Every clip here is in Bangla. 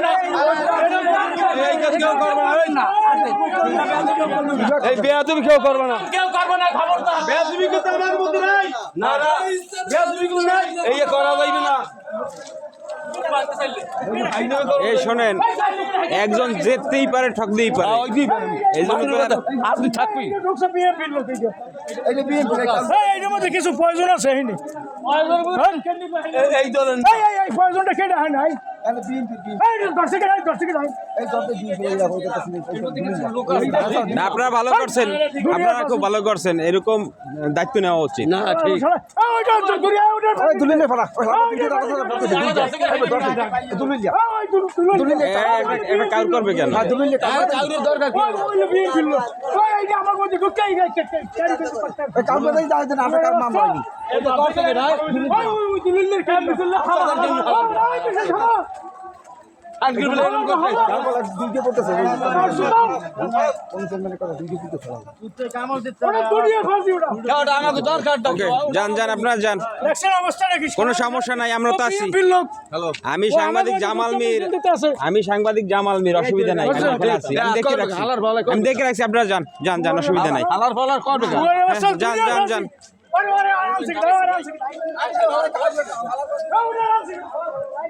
না। এই কাজ কেউ না এই। কেউ না। কেউ না কিন্তু আমার মধ্যে নাই। না না। কিন্তু নাই। এই করা যাইবে না। শোনেন একজন যেতেই পারে ঠকতেই পারে। হ্যাঁ, এই জন্য আপনি থাকবি হ্যাঁ, কিছু প্রয়োজন আছে এই হ্যাঁ? প্রয়োজনটা কেটে হয় না আপনারা ভালো করছেন আপনারা খুব ভালো করছেন এরকম দায়িত্ব নেওয়া উচিত না ঠিক করবে কেন দরকার আজকের বেলা এরকম করতে তারপর দুইকে পড়তেছে অনুসন্ধানের কথা দুইকে পড়তেছে ওটা দুনিয়া ফাঁসি ওটা ওটা আমাকে দরকার ওকে যান যান আপনারা যান। দেখছেন অবস্থা নাকি? কোনো সমস্যা নাই আমরা তো আছি। আমি সাংবাদিক জামাল মির। আমি সাংবাদিক জামাল মির অসুবিধা নাই আমি আছি আমি দেখে রাখছি। হালার ভালো আমি দেখে রাখছি আপনারা যান যান যান অসুবিধা নাই? হ্যাঁ, যান যান যান। আরাম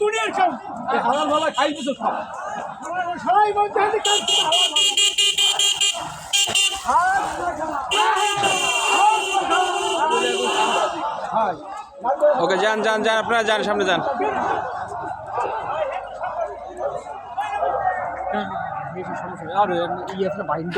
দুনিয়ার হালার ফালার খাইবে তো খাও সবাই হবে কাজ ওকে যান যান যান আপনারা যান সামনে যান আর ইয়ে বাহিনী